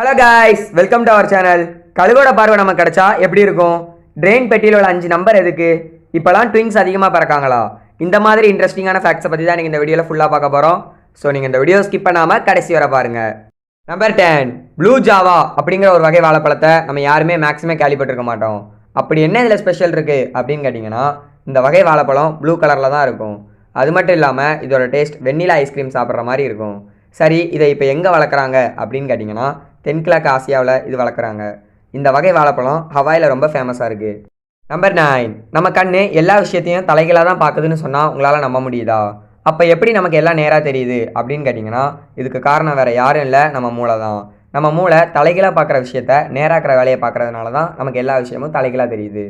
Hello guys welcome to our channel கழுகோட பார்வை நம்ம கிடைச்சா எப்படி இருக்கும்? ட்ரெயின் பெட்டியில் உள்ள அஞ்சு நம்பர் எதுக்கு? இப்போலாம் ட்வின்ஸ் அதிகமாக பறக்காங்களா? இந்த மாதிரி இன்ட்ரெஸ்டிங்கான ஃபேக்ட்ஸை பற்றி தான் நீங்கள் இந்த வீடியோவில் ஃபுல்லாக பார்க்க போகிறோம் ஸோ நீங்கள் இந்த வீடியோ ஸ்கிப் பண்ணாமல் கடைசி வர பாருங்கள் நம்பர் டென் ப்ளூ ஜாவா அப்படிங்கிற ஒரு வகை வாழைப்பழத்தை நம்ம யாருமே மேக்ஸிமம் கேள்விப்பட்டிருக்க மாட்டோம். அப்படி என்ன இதில் ஸ்பெஷல் இருக்குது அப்படின்னு கேட்டிங்கன்னா இந்த வகை வாழைப்பழம் ப்ளூ கலரில் தான் இருக்கும். அது மட்டும் இல்லாமல் இதோட டேஸ்ட் வெண்ணிலா ஐஸ்கிரீம் சாப்பிட்ற மாதிரி இருக்கும். சரி இதை இப்போ எங்கே வளர்க்குறாங்க? அப்படின்னு கேட்டிங்கன்னா தென்கிழக்கு ஆசியாவில் இது வளர்க்குறாங்க. இந்த வகை வாழைப்பழம் ஹவாயில் ரொம்ப ஃபேமஸாக இருக்குது நம்பர் நைன் நம்ம கண்ணு எல்லா விஷயத்தையும் தலைகளாக தான் பார்க்குதுன்னு சொன்னால் உங்களால் நம்ப முடியுதா? அப்போ எப்படி நமக்கு எல்லாம் நேராக தெரியுது? அப்படின்னு கேட்டிங்கன்னா இதுக்கு காரணம் வேறு யாரும் இல்லை. நம்ம மூளை தான். நம்ம மூளை தலைகளாக பார்க்குற விஷயத்த நேராக்கிற வேலையை பார்க்குறதுனால தான் நமக்கு எல்லா விஷயமும் தலைகளாக தெரியுது.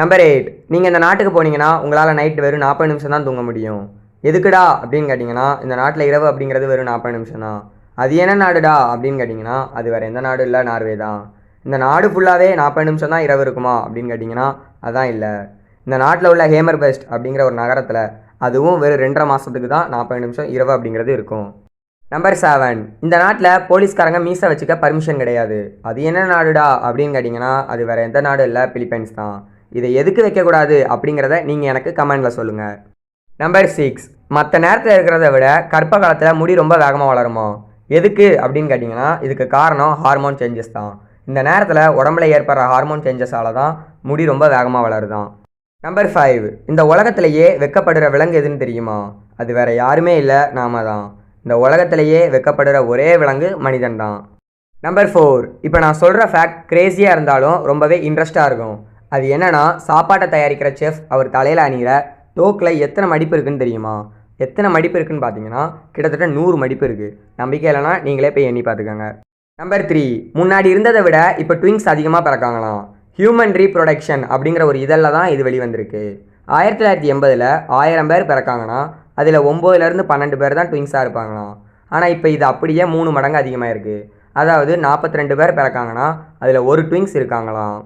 நம்பர் எயிட் நீங்கள் இந்த நாட்டுக்கு போனீங்கன்னா உங்களால் நைட் வெறும் நாற்பது நிமிஷம் தான் தூங்க முடியும். எதுக்குடா அப்படின்னு கேட்டிங்கன்னா இந்த நாட்டில் இரவு அப்படிங்கிறது வெறும் நாற்பது நிமிஷம் தான். அது என்ன நாடுடா அப்படின்னு கேட்டிங்கன்னா அது வேறு எந்த நாடும் இல்லை நார்வே தான். இந்த நாடு ஃபுல்லாகவே நாற்பது நிமிஷம் தான் இரவு இருக்குமா அப்படின்னு கேட்டிங்கன்னா அதான் இல்லை. இந்த நாட்டில் உள்ள ஹேமர் பெஸ்ட் அப்படிங்கிற ஒரு நகரத்தில் அதுவும் வெறும் ரெண்டரை மாதத்துக்கு தான் நாற்பது நிமிஷம் இரவு அப்படிங்கிறது இருக்கும். நம்பர் செவன் இந்த நாட்டில் போலீஸ்காரங்க மீசை வச்சுக்க பர்மிஷன் கிடையாது. அது என்ன நாடுடா அப்படின்னு கேட்டிங்கன்னா அது வேறு எந்த நாடு இல்லை பிலிப்பைன்ஸ் தான். இதை எதுக்கு வைக்கக்கூடாது அப்படிங்கிறத நீங்கள் எனக்கு கமெண்டில் சொல்லுங்கள் நம்பர் சிக்ஸ் மற்ற நேரத்தில் இருக்கிறத விட கற்ப காலத்தில் முடி ரொம்ப வேகமாக வளருமா? எதுக்கு அப்படின்னு கேட்டிங்கன்னா இதுக்கு காரணம் ஹார்மோன் சேஞ்சஸ் தான். இந்த நேரத்தில் உடம்புல ஏற்படுற ஹார்மோன் சேஞ்சஸால தான் முடி ரொம்ப வேகமாக வளருதான். நம்பர் ஃபைவ் இந்த உலகத்திலேயே வெக்கப்படுற விலங்கு எதுன்னு தெரியுமா? அது வேற யாருமே இல்லை நாம தான். இந்த உலகத்திலேயே வெக்கப்படுற ஒரே விலங்கு மனிதன் தான். நம்பர் ஃபோர் இப்போ நான் சொல்கிற ஃபேக்ட் கிரேஸியாக இருந்தாலும் ரொம்பவே இன்ட்ரெஸ்டாக இருக்கும். அது என்னென்னா சாப்பாட்டை தயாரிக்கிற செஃப் அவர் தலையில் அணிகிற தோக்கில் எத்தனை மடிப்பு இருக்குன்னு தெரியுமா? எத்தனை மடிப்பு இருக்குன்னு பார்த்தீங்கன்னா கிட்டத்தட்ட நூறு மடிப்பு இருக்குது நம்பிக்கை இல்லைனா நீங்களே போய் எண்ணி பார்த்துக்கோங்க. நம்பர் த்ரீ முன்னாடி இருந்ததை விட இப்போ ட்விங்ஸ் அதிகமாக பிறக்காங்களாம். ஹியூமன் ரீப்ரொடக்ஷன் அப்படிங்கிற ஒரு இதழில் தான் இது வெளிவந்திருக்கு. ஆயிரத்தி தொள்ளாயிரத்தி எண்பதில் ஆயிரம் பேர் பிறக்காங்கன்னா அதில் ஒம்போதுலேருந்து பன்னெண்டு பேர் தான் ட்விங்ஸாக இருப்பாங்களாம். ஆனால் இப்போ இது அப்படியே மூணு மடங்கு அதிகமாக இருக்குது அதாவது நாற்பத்தி ரெண்டு பேர் பிறக்காங்கன்னா அதில் ஒரு ட்விங்ஸ் இருக்காங்களாம்.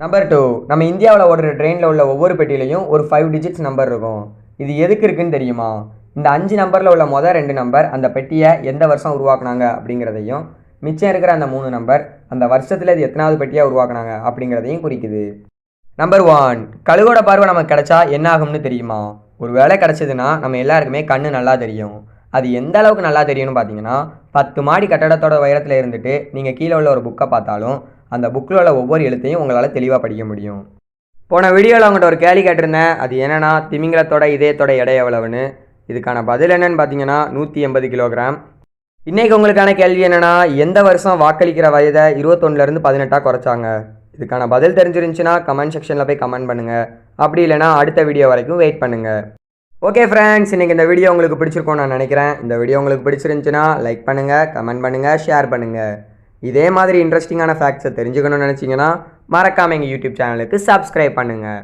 நம்பர் டூ நம்ம இந்தியாவில் ஓடுற ட்ரெயினில் உள்ள ஒவ்வொரு பெட்டியிலையும் ஒரு ஃபைவ் டிஜிட்ஸ் நம்பர் இருக்கும். இது எதுக்கு இருக்குன்னு தெரியுமா? இந்த அஞ்சு நம்பரில் உள்ள மொதல் ரெண்டு நம்பர் அந்த பெட்டியை எந்த வருஷம் உருவாக்குனாங்க அப்படிங்கிறதையும் மிச்சம் இருக்கிற அந்த மூணு நம்பர் அந்த வருஷத்தில் இது எத்தனாவது பெட்டியாக உருவாக்குனாங்க அப்படிங்கிறதையும் குறிக்குது. நம்பர் ஒன் கழுகோட பார்வை நமக்கு கிடைச்சா என்ன ஆகும்னு தெரியுமா? ஒரு வேலை கிடச்சதுன்னா நம்ம எல்லாருக்குமே கண்ணு நல்லா தெரியும். அது எந்த அளவுக்கு நல்லா தெரியும்னு பார்த்தீங்கன்னா பத்து மாடி கட்டடத்தோட உயரத்தில் இருந்துட்டு நீங்கள் கீழே உள்ள ஒரு புக்கை பார்த்தாலும் அந்த புக்கில் உள்ள ஒவ்வொரு எழுத்தையும் உங்களால் தெளிவாக படிக்க முடியும். போன வீடியோவில் அவங்கள்ட்ட ஒரு கேள்வி கேட்டிருந்தேன். அது என்னென்னா திமிங்கலத்தோட இதயத்தோட எடை எவ்வளவுன்னு. இதுக்கான பதில் என்னன்னு பார்த்தீங்கன்னா நூற்றி எண்பது கிலோகிராம். இன்றைக்கி உங்களுக்கான கேள்வி என்னன்னா எந்த வருஷம் வாக்களிக்கிற வயதை இருபத்தொன்னுலேருந்து பதினெட்டாக குறைச்சாங்க? இதுக்கான பதில் தெரிஞ்சிருந்துச்சுன்னா கமெண்ட் செக்ஷனில் போய் கமெண்ட் பண்ணுங்கள் அப்படி இல்லைனா அடுத்த வீடியோ வரைக்கும் வெயிட் பண்ணுங்கள் ஓகே ஃப்ரெண்ட்ஸ் இன்றைக்கி இந்த வீடியோ உங்களுக்கு பிடிச்சிருக்கும்னு நான் நினைக்கிறேன். இந்த வீடியோ உங்களுக்கு பிடிச்சிருந்துச்சுன்னா லைக் பண்ணுங்கள் கமெண்ட் பண்ணுங்கள் ஷேர் பண்ணுங்கள் இதே மாதிரி இன்ட்ரெஸ்டிங்கான ஃபேக்ட்ஸை தெரிஞ்சுக்கணும்னு நினச்சிங்கன்னா மறக்காமல் எங்கள் யூடியூப் சேனலுக்கு சப்ஸ்கிரைப் பண்ணுங்கள்